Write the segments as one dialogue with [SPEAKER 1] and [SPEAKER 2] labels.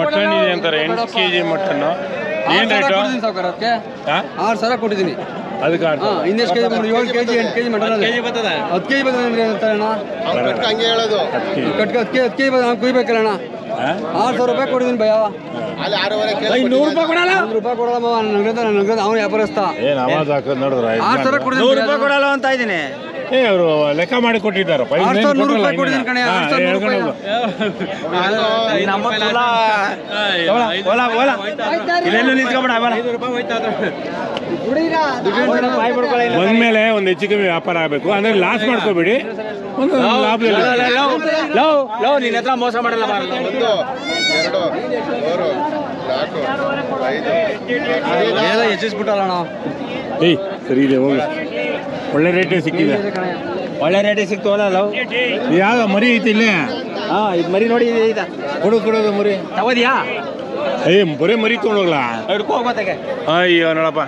[SPEAKER 1] Mutton ಇದೆ ಅಂತಾರೆ ಎಂಟು ಕೆಜಿ ಮಟನ್ ಏನ್ ಏನು ರೇಟು?
[SPEAKER 2] ಸಾವುಕಾರ ಅದಕ್ಕೆ. ಆರು ಸಾವಿರ ಕೊಟ್ಟಿದ್ದೀನಿ.
[SPEAKER 1] ಅದಕ್ಕೆ ಆಡ್ತಾ
[SPEAKER 2] ಹಾಂ ಇನ್ನೆಷ್ಟು ಕೆ ಜಿ ಏಳು ಕೆ ಜಿ ಎಂಟು ಕೆ ಜಿ ಮಟನ್ ಹತ್ತು ಕೆ ಜಿ ಬರ್ತದೆ. ಅಂತಾರೆ ಅಣ್ಣ?
[SPEAKER 3] ಹಂಗೆ ಹೇಳೋದು.
[SPEAKER 1] ಹತ್ತು ಕೆ ಜಿ
[SPEAKER 2] ಕಟ್ಕ ಹತ್ತು ಕೆ ಹತ್ತು ಕೆ ಜಿ ನಾವು ಕುಯ್ಬೇಕಲ್ಲ ಅಣ್ಣ.
[SPEAKER 1] ಹಾಂ
[SPEAKER 2] ಆರು ಸಾವಿರ ರೂಪಾಯಿ ಕೊಟ್ಟಿದ್ದೀನಿ ಭಯ.
[SPEAKER 3] ಅಲ್ಲಿ ಆರೂವರೆ ಕೇಳಿ
[SPEAKER 2] ನೂರು ರೂಪಾಯಿ ಕೊಡಲ್ಲ? ನೂರು ರೂಪಾಯಿ ಕೊಡಲ್ಲ ಮಾವ ನನ್ಗಂತ ನನ್ಗಂತ ಅವ್ನು ವ್ಯಾಪಾರಸ್ಥ.
[SPEAKER 1] ಏನು ಆವಾಜ್ ಹಾಕೋದು ನೋಡಿದ್ರ?
[SPEAKER 2] ಆರು ಸಾವಿರ ಕೊಟ್ಟಿದ್ದೀನಿ
[SPEAKER 4] ಕೊಡಲ್ಲ ಅಂತ ಇದ್ದೀನಿ.
[SPEAKER 1] ಏ ಅವರು ಲೆಕ್ಕ ಮಾಡಿ ಕೊಟ್ಟಿದ್ದಾರಪ್ಪ
[SPEAKER 2] ಆರು ಸಾವಿರ ರೂಪಾಯಿ ಕೊಟ್ಟಿದ್ದೀನಿ ಕಣೆ ಆರು ರೂಪಾಯಿ
[SPEAKER 4] ನಮ್ಮ ಓಲಾ ಓಲಾ ಓಲಾ ಇಲ್ಲೆಲ್ಲೂ ನಿಂತ್ಕೊಂಬಿಡ
[SPEAKER 1] ಬಂದ್ಮೇಲೆ ಒಂದು ಹೆಚ್ಚು ಕಮ್ಮಿ ವ್ಯಾಪಾರ ಆಗಬೇಕು ಅಂದ್ರೆ ಲಾಸ್ ಮಾಡ್ಕೋಬೇಡಿ ಒಂದು ಲಾಭದಲ್ಲಿ
[SPEAKER 4] ಲವ್ ಲವ್ ನಿನ್ನ ಹತ್ರ ಮೋಸ ಮಾಡಲ್ಲ ಬಾರಲ್ಲ
[SPEAKER 3] ಒಂದು ಎರಡು ಮೂರು ನಾಲ್ಕು ಐದು
[SPEAKER 2] ಎಲ್ಲ ಹೆಚ್ಚಿಸ್ಬಿಟ್ಟಲ್ಲ
[SPEAKER 1] ಏಯ್ ಸರಿ ಇದೆ ಹೋಗಿ ಒಳ್ಳೆ ರೇಟೇ ಸಿಕ್ಕಿದೆ.
[SPEAKER 4] ಒಳ್ಳೆ ರೇಟೇ ಸಿಕ್ತವಲ್ಲ ಅಲ್ಲವು
[SPEAKER 1] ಯಾವ ಮರಿ ಐತಿ ಇಲ್ಲಿ?
[SPEAKER 4] ಹಾ ಇದು ಮರಿ ನೋಡಿ ಇದು
[SPEAKER 1] ಕೊಡು ಕೊಡೋದು ಮರಿ.
[SPEAKER 4] ತಗೋದಿಯಾ?
[SPEAKER 1] ಏ ಬರೀ ಮರಿ ತೊಗೊಂಡೋಗ್ಲಾ
[SPEAKER 4] ಹಿಡ್ಕೊ
[SPEAKER 1] ಅಯ್ಯೋ ನೋಡಪ್ಪ.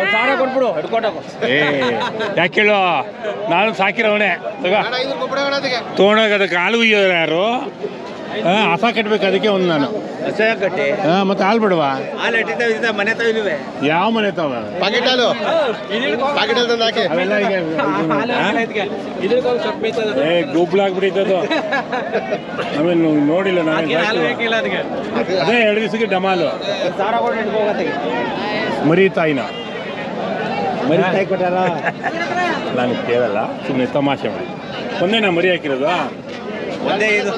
[SPEAKER 4] ಒಂದು ಸಾವಿರ ಕೊಟ್ಬಿಡು ಹಿಡ್ಕೊಟಕು
[SPEAKER 1] ಏ ಯಾಕೆ ಹೇಳು ನಾನು ಸಾಕಿರೋವನೇ. ತಗ.
[SPEAKER 3] ಅಣ್ಣ ಐದು ಕೊಬ್ಬರ ಅದಕ್ಕೆ.
[SPEAKER 1] ಹಾಲು ಯಾರು? ಹಾಂ ಹಸ ಕಟ್ಬೇಕು ಅದಕ್ಕೆ ಒಂದು ನಾನು.
[SPEAKER 4] ಕಟ್ಟಿ
[SPEAKER 1] ಹಾಂ ಮತ್ತೆ ಹಾಲು ಬಿಡುವ?
[SPEAKER 4] ಮನೆ
[SPEAKER 1] ಯಾವ ಮನೆ ತಾವ
[SPEAKER 3] ಪಾಕೆಟ್ ಹಾಲು. ಪಾಕೆಟ್ ಹಾಲು. ತಂದು ಹಾಕಿ.
[SPEAKER 1] ಅವೆಲ್ಲ ಈಗ
[SPEAKER 4] ಇದ್ರಿಗೆ
[SPEAKER 1] ಏ ಗುಬ್ಲಾಗ್ಬಿಟ್ಟಿದ್ದದು ಆಮೇಲೆ ನೋಡಿಲ್ಲ ನಾನು ಅದೇ ಎರಡು ದಿವಸಕ್ಕೆ ಡಮಾಲು ಮರಿ ತಾಯಿನ.
[SPEAKER 4] ಮರಿ ತಾಯಿ ಕೊಟ್ಟಾರ?
[SPEAKER 1] ನಾನು ಕೇಳಲ್ಲ ಸುಮ್ಮನೆ ತಮಾಷೆ ಮಾಡಿ. ಒಂದೇ ನಾ ಮರಿ ಹಾಕಿರೋದು?
[SPEAKER 4] ಒಂದೇ ಇದು.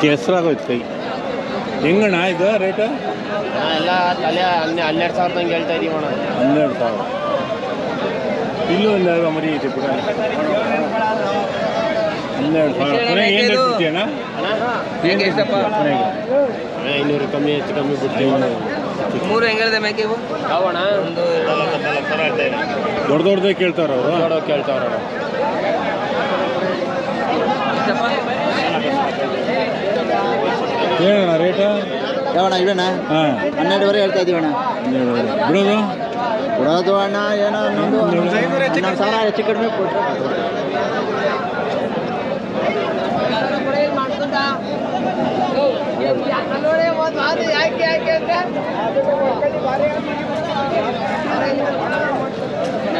[SPEAKER 1] ಕೆಸರಾಗೋಯ್ತು ಕೈ ಹೆಂಗಣ್ಣ ಇದು ರೇಟು
[SPEAKER 3] ಎಲ್ಲ ತಲೆ ಹನ್ನೆರಡು ಸಾವಿರ ತಂಗೆ ಹೇಳ್ತಾ ಇದೀವಿ ಅಣ್ಣ
[SPEAKER 1] ಹನ್ನೆರಡು ಸಾವಿರ ಇಲ್ಲೂ ಒಂದು ಮರಿ ಐತೆ ಕೂಡ ಹನ್ನೆರಡು ಸಾವಿರ ಕೊನೆಗೆ ಏನು ರೇಟ್ ಬಿಡ್ತೀಯಣ್ಣ ಏನು ಇಷ್ಟಪ್ಪ ಕೊನೆಗೆ
[SPEAKER 3] ಐನೂರು ಕಮ್ಮಿ ಹೆಚ್ಚು ಕಮ್ಮಿ ಬಿಡ್ತೀವಿ
[SPEAKER 2] ಮೂರು ಹೆಂಗಿದೆ ಮೇಕೆ ಇವು
[SPEAKER 3] ಯಾವಣ
[SPEAKER 1] ದೊಡ್ಡ ದೊಡ್ಡದೇ ಕೇಳ್ತಾರ ಅವರು
[SPEAKER 3] ನೋಡೋ ಕೇಳ್ತಾವ್ರ
[SPEAKER 1] ಏನಣ್ಣ ರೇಟು
[SPEAKER 4] ಯಾವಣ್ಣ ಇವಣ್ಣ
[SPEAKER 1] ಹಾಂ.
[SPEAKER 4] ಹನ್ನೆರಡುವರೆ ಹೇಳ್ತಾ ಇದೀವಿ ಅಣ್ಣ
[SPEAKER 1] ಹನ್ನೆರಡು ಬಿಡೋದು
[SPEAKER 4] ಕೊಡೋದು ಅಣ್ಣ ಏನೋ ನಮ್ಮದು ಹನ್ನೊಂದು ಸಾವಿರ ಹೆಚ್ಚು ಕಡಿಮೆ ಕೊಟ್ಟು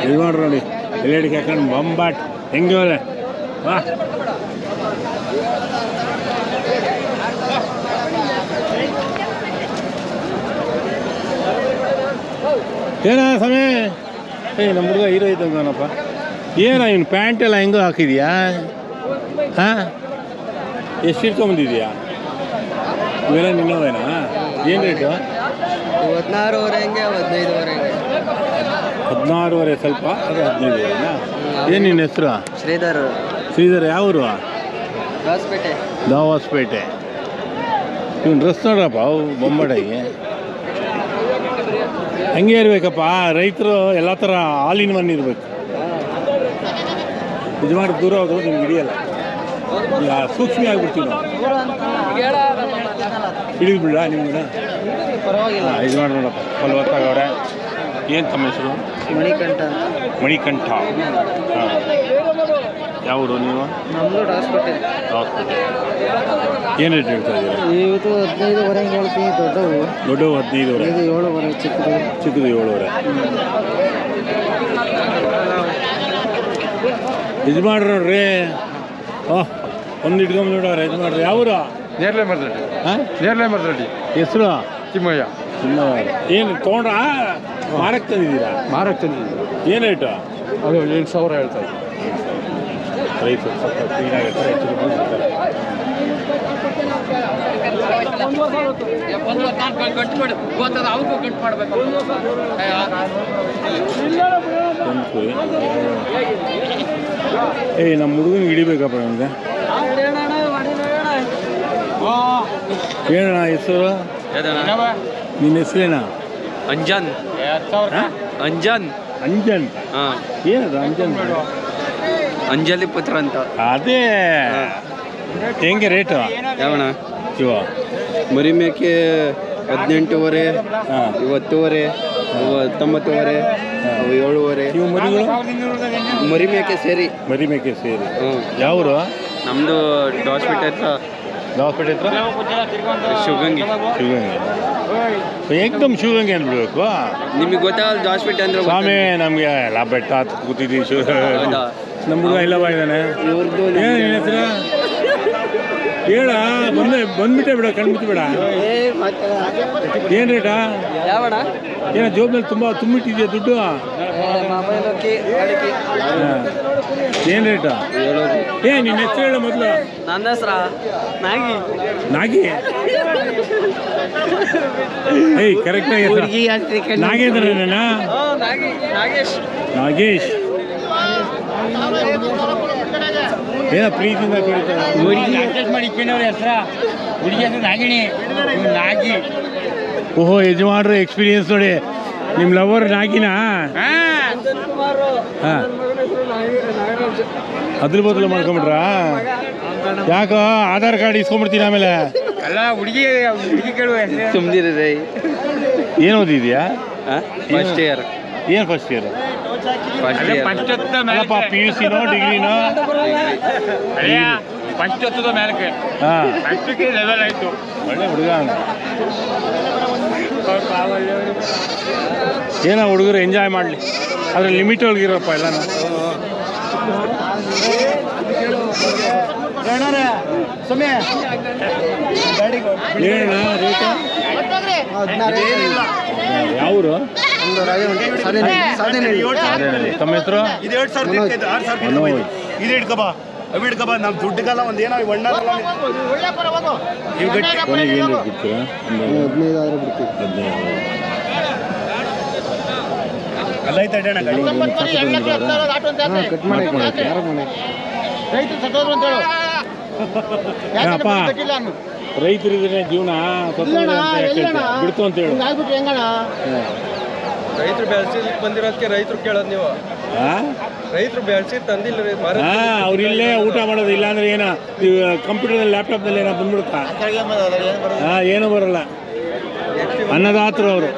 [SPEAKER 1] ಇದು ಮಾಡ್ರಿ ನೋಡಿ ಎಲೆಡಿಗೆ ಹಾಕೊಂಡು ಬಂಬಾಟ್. ಹೆಂಗೆ ಅವ್ರೆ ಏನ ಸಮಯ ಏ ನಮ್ಮ ಹುಡುಗ ಹೀರೋ ಇದ್ದಂಗನಪ್ಪ ಏನ ಇವ್ನು ಪ್ಯಾಂಟ್ ಎಲ್ಲ ಹೆಂಗೋ ಹಾಕಿದ್ಯಾ? ಹಾಂ? ಎಷ್ಟು ಇಟ್ಕೊಂಬಂದಿದ್ಯಾ ಇವೆಲ್ಲ ನಿನ್ನವೇನಾ ಏನು ರೇಟು
[SPEAKER 2] ಹದಿನಾರೂವರೆ ಹೆಂಗೆ ಹದಿನೈದುವರೆ ಹೆಂಗೆ.
[SPEAKER 1] ಹದಿನಾರುವರೆ ಸ್ವಲ್ಪ? ಅದು ಹದಿನೈದುವರೆನಾ? ಏನು ನಿನ್ನ ಹೆಸರು?
[SPEAKER 2] ಶ್ರೀಧರ್
[SPEAKER 1] ಶ್ರೀಧರ್ ಯಾವೂರು
[SPEAKER 2] ದಾಸ್ಪೇಟೆ
[SPEAKER 1] ದಾವಾಸ್ಪೇಟೆ. ಇವ್ನು ಡ್ರೆಸ್ ನೋಡ್ರಪ್ಪ ಅವು ಬೊಂಬಡಾಗಿ ಹಂಗೆ ಇರ್ಬೇಕಪ್ಪ. ರೈತರು ಎಲ್ಲ ಥರ ಆಲ್ ಇನ್ ಒನ್ ಇರಬೇಕು. ಇದು ಮಾಡಿ ದೂರ ಹೋದ್ರೆ ನಿಮ್ಗೆ ಹಿಡಿಯಲ್ಲ. ಈಗ ಸೂಕ್ಷ್ಮ ಆಗ್ಬಿಡ್ತೀವಿ ನಾವು. ಬಿಡ ನಿಮ್ಗೆ
[SPEAKER 2] ಪರವಾಗಿಲ್ಲ.
[SPEAKER 1] ಇದು ಮಾಡಿ ನೋಡಪ್ಪ. ಫಲವತ್ತಾಗವ್ರೆ ಏನು ತಮ್ಮ ಹೆಸರು?
[SPEAKER 2] ಮಣಿಕಂಠ
[SPEAKER 1] ಮಣಿಕಂಠ. ಹಾಂ. ಯಾವರು ನೀವು?
[SPEAKER 2] ನಮ್ಮದು ಹಾಸ್ಪಿಟಲ್
[SPEAKER 1] ಏನು ರೇಟ್ ಹೇಳ್ತಾ ಇದ್ದೀರಾ?
[SPEAKER 2] ಇವತ್ತು ಹದಿನೈದುವರೆ ಹೇಳ್ತೀನಿ ದೊಡ್ಡವು.
[SPEAKER 1] ದೊಡ್ಡವು ಹದಿನೈದುವರೆ.
[SPEAKER 2] ಇದು ಏಳುವರೆ ಚಿಕ್ಕದು.
[SPEAKER 1] ಚಿಕ್ಕದು ಏಳುವರೆ. ಇದು ಮಾಡ್ರಿ ನೋಡ್ರಿ ಹಾಂ ಒಂದು ಇಟ್ಕೊಂಡ್ ನೋಡವ್ರೆ ಇದು ಮಾಡ್ರಿ ಯಾವ್ರು
[SPEAKER 2] ನೇರ್ಲೆ ಮರ್ದಡ್ಡಿ
[SPEAKER 1] ಹಾಂ?
[SPEAKER 2] ನೇರ್ಲೆ ಮರ್ದಡ್ಡಿ
[SPEAKER 1] ಹೆಸರು?
[SPEAKER 2] ತಿಮ್ಮಯ್ಯ.
[SPEAKER 1] ಏನು ತೊಗೊಂಡ್ರ? ಮಾರಕ್ಕೆ ತಂದಿದ್ದೀರಾ?
[SPEAKER 2] ಮಾರಕ್ಕೆ ತಂದಿದ್ದೀರಾ
[SPEAKER 1] ಏನು ರೇಟು
[SPEAKER 2] ಅದು ಎಂಟು ಸಾವಿರ ಹೇಳ್ತಾ ಇದ್ದೆ
[SPEAKER 1] ರೈತರು ಸ್ವಲ್ಪ ಕ್ಲೀನಾಗಿರ್ತಾರೆ ಹೆಚ್ಚು ಕಮ್ಮಿ ಏ. ಏಯ್ ನಮ್ಮ ಹುಡುಗನ ಹಿಡಿಬೇಕಪ್ಪ ನಮಗೆ? ಏನಣ್ಣ ಹೆಸರು? ನಿನ್ನ ಹೆಸರೇನ?
[SPEAKER 4] ಅಂಜನ್. ಅಂಜನ್.
[SPEAKER 1] ಅಂಜನ್.
[SPEAKER 4] ಹಾ.
[SPEAKER 1] ಏನದ ಅಂಜನ್?
[SPEAKER 4] ಅಂಜಲಿ ಪುತ್ರ ಅಂತ.
[SPEAKER 1] ಅದೇ. ಹೆಂಗೆ ರೇಟು?
[SPEAKER 4] ಯಾವಣ
[SPEAKER 1] ಇವ.
[SPEAKER 4] ಮರಿ ಮೇಕೆ ಹದಿನೆಂಟೂವರೆ
[SPEAKER 1] ಹಾಂ.
[SPEAKER 4] ಇವತ್ತುವರೆ
[SPEAKER 2] ಹತ್ತೊಂಬತ್ತುವರೆ ಏಳುವರೆ.
[SPEAKER 1] ಇವು ಮರಿಗಳು?
[SPEAKER 2] ಮರಿ ಮೇಕೆ ಸೇರಿ.
[SPEAKER 1] ಮರಿ ಮೇಕೆ ಸೇರಿ.
[SPEAKER 2] ಹ್ಞೂ
[SPEAKER 1] ಯಾವರು?
[SPEAKER 2] ನಮ್ಮದು ಹಾಸ್ಪಿಟಲ್ ಹತ್ರ.
[SPEAKER 1] ಹಾಸ್ಪಿಟಲ್ ಹತ್ರ?
[SPEAKER 2] ಶಿವಗಂಗೆ.
[SPEAKER 1] ಶಿವಗಂಗೆ. ಏಕದಮ್ ಶಿವಗಂಗೆ ಅಂದ್ಬಿಡ್ಬೇಕು?
[SPEAKER 2] ನಿಮಗೆ ಗೊತ್ತಾಗಲ್ಲ ಹಾಸ್ಪಿಟಲ್ ಅಂದ್ರೆ
[SPEAKER 1] ಸ್ವಾಮಿ ನಮಗೆ ಎಲ್ಲ ಬೆಟ್ಟ ಹತ್ತು ಕೂತಿದ್ದೀವಿ ಶಿವ? ನಮ್ಮ ಹುಡುಗ ಇಲ್ಲವ ಇದ್ದಾನೆ. ಏನು ನಿನ್ನ ಹೆಸರು? ಹೇಳ ಬಂದೆ ಬಂದ್ಬಿಟ್ಟೆ ಬಿಡ ಕಣ್ಬಿಟ್ಟು ಬೇಡ. ಏನು ರೇಟಾ ಏನೋ ಜೋಬ್ನಲ್ಲಿ ತುಂಬ ತುಂಬಿಟ್ಟಿದೆಯಾ ದುಡ್ಡು? ಏನು ರೇಟಾ ಏ ನಿನ್ನ ಹೆಸರು ಹೇಳ ಮೊದಲು.
[SPEAKER 2] ನನ್ನ ಹೆಸ್ರ? ನಾಗಿ.
[SPEAKER 1] ನಾಗಿ? ಏಯ್ ಕರೆಕ್ಟಾಗಿ ನಾಗೇಂದ್ರ
[SPEAKER 2] ನಾಗಿ. ನಾಗೇಶ್.
[SPEAKER 1] ನಾಗೇಶ್. ಏನ ಪ್ರೀತಿಯಿಂದ ಕರೀತಾರೆ ಓಹೋ ಯಜಮಾನ್ರ ಎಕ್ಸ್ಪೀರಿಯನ್ಸ್ ನೋಡಿ. ನಿಮ್ಮ ಲವರ್ ನಾಗಿನಾ? ಹಾಂ. ಅದ್ರ ಬದಲು ಮಾಡ್ಕೊಂಬಿಟ್ರ? ಯಾಕ ಆಧಾರ್ ಕಾರ್ಡ್ ಇಸ್ಕೊಂಡ್ಬಿಡ್ತೀನಿ ಆಮೇಲೆ?
[SPEAKER 2] ಸುಮ್ದಿರಿ ಹುಡುಗಿ
[SPEAKER 1] ಏನು ಓದಿದ್ಯಾ?
[SPEAKER 2] ಫಸ್ಟ್ ಇಯರ್
[SPEAKER 1] ಏನು ಫಸ್ಟ್ ಇಯರ್
[SPEAKER 2] ಫಸ್ಟ್ ಇಯರ್
[SPEAKER 1] ಅಲ್ಲಪ್ಪ ಪಿ ಯು ಸಿನೋ ಡಿಗ್ರಿನೋ ಆಯ್ತು. ಒಳ್ಳೆ ಹುಡುಗ. ಏನೋ ಹುಡುಗರು ಎಂಜಾಯ್ ಮಾಡಲಿ. ಅದ್ರ ಲಿಮಿಟ್ ಒಳಗಿರಪ್ಪ ಎಲ್ಲನೂ. ಏನಣ್ಣ ರೇಟ್ ಯಾವರು? ತಮ್ಮ ಹೆಸರು?
[SPEAKER 5] ಇದು ಎರಡು ಸಾವಿರದ ಇಪ್ಪತ್ತೈದು, ಆರು ಸಾವಿರದ ಇಪ್ಪತ್ತೈದು. ಇದು ಇಟ್ಕೊಬಾ ಅವು ಇಟ್ಕೊಬಾ ನಮ್ಮ ದುಡ್ಡುಗಲ್ಲ ಒಂದು ಏನೋ ಒಣ್ಣ ಇವು ಗಟ್ಟಿ
[SPEAKER 1] ಕೊನೆಗೆ ಏನು ರೇಟ್ ಬಿಡ್ತೀರಾ
[SPEAKER 4] ಹದಿನೈದು ಆದ್ರೆ ಬಿಡ್ತೀವಿ.
[SPEAKER 1] ಹದಿನೈದು.
[SPEAKER 5] ಅಲ್ಲೈತೆ ಅಡ್ಡಣ್ಣ ಗಾಡಿ
[SPEAKER 4] ಕಟ್ ಮಾಡಿ ಯಾರ ಮನೆ?
[SPEAKER 1] ಏನಪ್ಪ ರೈತರಿದ್ರೆ ಜೀವನ ಬಿಡ್ತು ಅಂತ? ಬಿಡ್ತು ಹೇಳು.
[SPEAKER 2] ರೈತರು ಬೆಳೆಸಿ ಬಂದಿರೋದಕ್ಕೆ ರೈತರು ಕೇಳೋದು ನೀವು. ರೈತರು ಬೆಳೆಸಿ ತಂದಿಲ್ಲ ರೀ ಮರ
[SPEAKER 1] ಹಾ ಊಟ ಮಾಡೋದು ಇಲ್ಲಾಂದ್ರೆ ಏನ ಕಂಪ್ಯೂಟರ್ ಲ್ಯಾಪ್ಟಾಪ್ನಲ್ಲಿ ಏನೋ ಬಂದ್ಬಿಡುತ್ತಾ? ಹಾಂ ಏನೂ ಬರಲ್ಲ. ಅನ್ನದಾತರು ಅವರು.